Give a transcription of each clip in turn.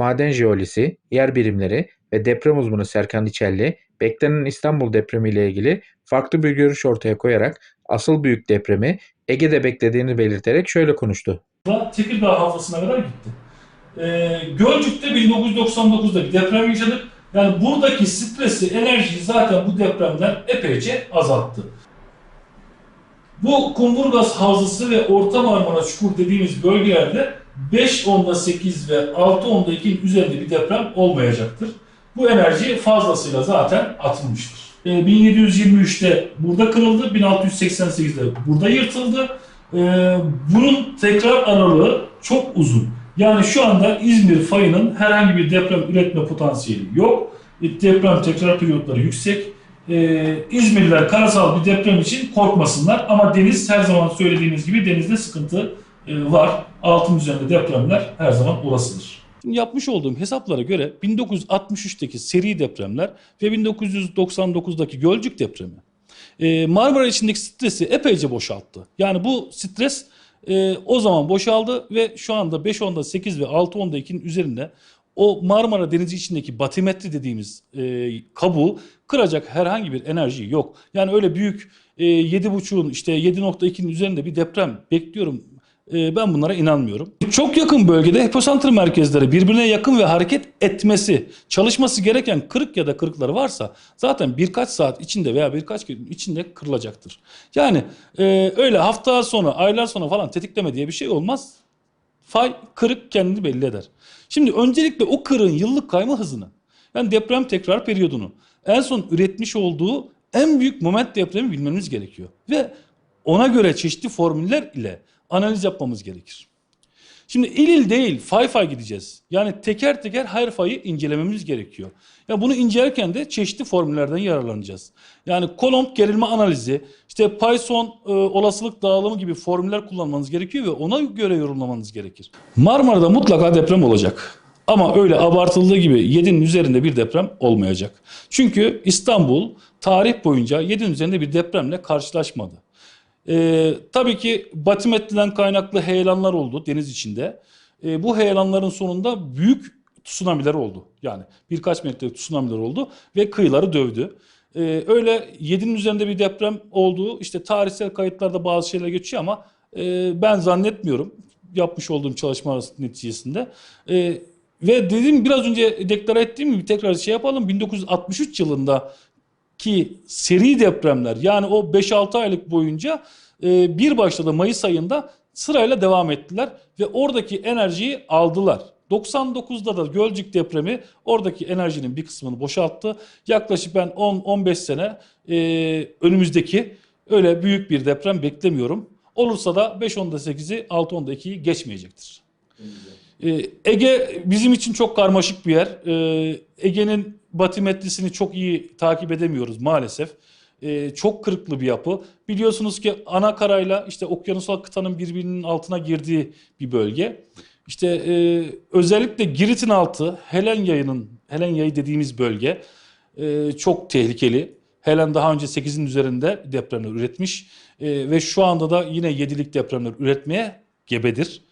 Maden jeolojisi, yer bilimleri ve deprem uzmanı Serkan İçelli, beklenen İstanbul depremi ile ilgili farklı bir görüş ortaya koyarak asıl büyük depremi Ege'de beklediğini belirterek şöyle konuştu. da Tekirdağ hafızasına kadar gitti. Ee, Gölcük'te 1999'da bir deprem yaşadık. Yani buradaki stresi, enerjiyi zaten bu depremden epeyce azalttı. Bu Kumburgaz Havzası ve Orta Marmara Çukur dediğimiz bölgelerde 5 onda 8 ve 6 onda 2'nin üzerinde bir deprem olmayacaktır. Bu enerji fazlasıyla zaten atılmıştır. Ee, 1723'te burada kırıldı, 1688'de burada yırtıldı. Ee, bunun tekrar aralığı çok uzun. Yani şu anda İzmir fayının herhangi bir deprem üretme potansiyeli yok. E, Deprem tekrar periyotları yüksek. Ee, İzmirliler karasal bir deprem için korkmasınlar ama deniz her zaman söylediğimiz gibi denizde sıkıntı var. Altın üzerinde depremler her zaman olasıdır. Şimdi yapmış olduğum hesaplara göre 1963'teki seri depremler ve 1999'daki Gölcük depremi e, Marmara içindeki stresi epeyce boşalttı. Yani bu stres e, o zaman boşaldı ve şu anda 5 onda 8 ve 6 onda 2'nin üzerinde o Marmara Denizi içindeki batimetri dediğimiz e, kabuğu kıracak herhangi bir enerji yok. Yani öyle büyük e, 7.5'un işte 7.2'nin üzerinde bir deprem bekliyorum. E, ben bunlara inanmıyorum. Çok yakın bölgede hiposantr merkezleri birbirine yakın ve hareket etmesi, çalışması gereken kırık ya da kırıkları varsa zaten birkaç saat içinde veya birkaç gün içinde kırılacaktır. Yani e, öyle hafta sonra, aylar sonra falan tetikleme diye bir şey olmaz. Fay kırık kendini belli eder. Şimdi öncelikle o kırığın yıllık kayma hızını yani deprem tekrar periyodunu en son üretmiş olduğu en büyük moment depremi bilmemiz gerekiyor. Ve ona göre çeşitli formüller ile analiz yapmamız gerekir. Şimdi il il değil fay fay gideceğiz. Yani teker teker her fayı incelememiz gerekiyor. Ya bunu incelerken de çeşitli formüllerden yararlanacağız. Yani Coulomb gerilme analizi, işte Poisson e, olasılık dağılımı gibi formüller kullanmanız gerekiyor ve ona göre yorumlamanız gerekir. Marmara'da mutlaka deprem olacak. Ama öyle abartıldığı gibi 7'nin üzerinde bir deprem olmayacak. Çünkü İstanbul tarih boyunca 7'nin üzerinde bir depremle karşılaşmadı. Ee, tabii ki batimetriden kaynaklı heyelanlar oldu deniz içinde. Ee, bu heyelanların sonunda büyük tsunamiler oldu. Yani birkaç metrelik tsunamiler oldu ve kıyıları dövdü. Ee, öyle 7'nin üzerinde bir deprem olduğu işte tarihsel kayıtlarda bazı şeyler geçiyor ama e, ben zannetmiyorum yapmış olduğum çalışma neticesinde. Ee, ve dediğim biraz önce deklare ettiğim gibi tekrar şey yapalım 1963 yılında ki seri depremler yani o 5-6 aylık boyunca e, bir başladı Mayıs ayında sırayla devam ettiler ve oradaki enerjiyi aldılar. 99'da da Gölcük depremi oradaki enerjinin bir kısmını boşalttı. Yaklaşık ben 10-15 sene e, önümüzdeki öyle büyük bir deprem beklemiyorum. Olursa da 5-10'da 8'i 6-10'da 2'yi geçmeyecektir. Ee, Ege bizim için çok karmaşık bir yer. Ee, Ege'nin batimetrisini çok iyi takip edemiyoruz maalesef. Ee, çok kırıklı bir yapı. Biliyorsunuz ki ana karayla işte okyanusal kıtanın birbirinin altına girdiği bir bölge. İşte e, özellikle Girit'in altı, Helen yayının, Helen yayı dediğimiz bölge e, çok tehlikeli. Helen daha önce 8'in üzerinde depremler üretmiş E, ve şu anda da yine 7'lik depremler üretmeye gebedir.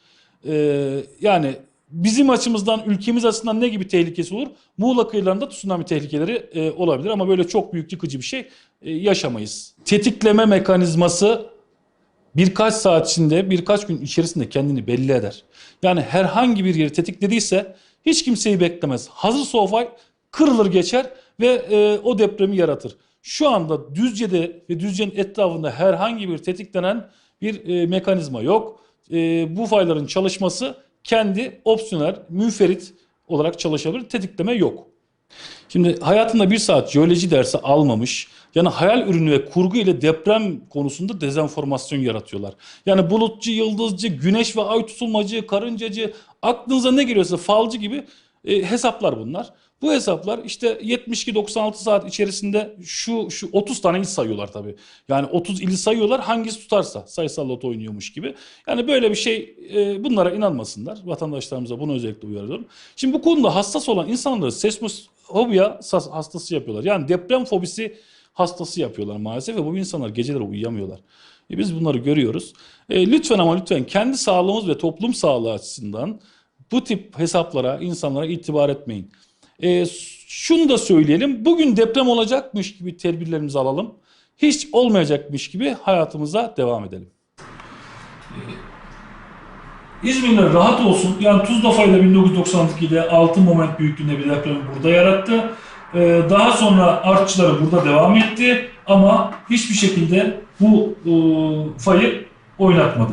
Ee, yani bizim açımızdan, ülkemiz açısından ne gibi tehlikesi olur? Muğla kıyılarında tsunami tehlikeleri e, olabilir ama böyle çok büyük yıkıcı bir şey e, yaşamayız. Tetikleme mekanizması birkaç saat içinde, birkaç gün içerisinde kendini belli eder. Yani herhangi bir yeri tetiklediyse hiç kimseyi beklemez. Hazır sofay kırılır geçer ve e, o depremi yaratır. Şu anda Düzce'de ve Düzce'nin etrafında herhangi bir tetiklenen bir e, mekanizma yok e, bu fayların çalışması kendi opsiyonel, müferit olarak çalışabilir. Tetikleme yok. Şimdi hayatında bir saat jeoloji dersi almamış, yani hayal ürünü ve kurgu ile deprem konusunda dezenformasyon yaratıyorlar. Yani bulutçu, yıldızcı, güneş ve ay tutulmacı, karıncacı, aklınıza ne geliyorsa falcı gibi e, hesaplar bunlar. Bu hesaplar işte 72-96 saat içerisinde şu şu 30 tane il sayıyorlar tabii. Yani 30 ili sayıyorlar hangisi tutarsa sayısal loto oynuyormuş gibi. Yani böyle bir şey e, bunlara inanmasınlar. Vatandaşlarımıza bunu özellikle uyarıyorum. Şimdi bu konuda hassas olan insanları seismofobiya hastası yapıyorlar. Yani deprem fobisi hastası yapıyorlar maalesef ve bu insanlar geceleri uyuyamıyorlar. E biz bunları görüyoruz. E, lütfen ama lütfen kendi sağlığımız ve toplum sağlığı açısından bu tip hesaplara, insanlara itibar etmeyin. E, şunu da söyleyelim. Bugün deprem olacakmış gibi tedbirlerimizi alalım. Hiç olmayacakmış gibi hayatımıza devam edelim. İzmir'de rahat olsun. Yani Tuzla fayda 1992'de 6 moment büyüklüğünde bir depremi burada yarattı. Ee, daha sonra artçıları burada devam etti ama hiçbir şekilde bu e, fayı oynatmadı.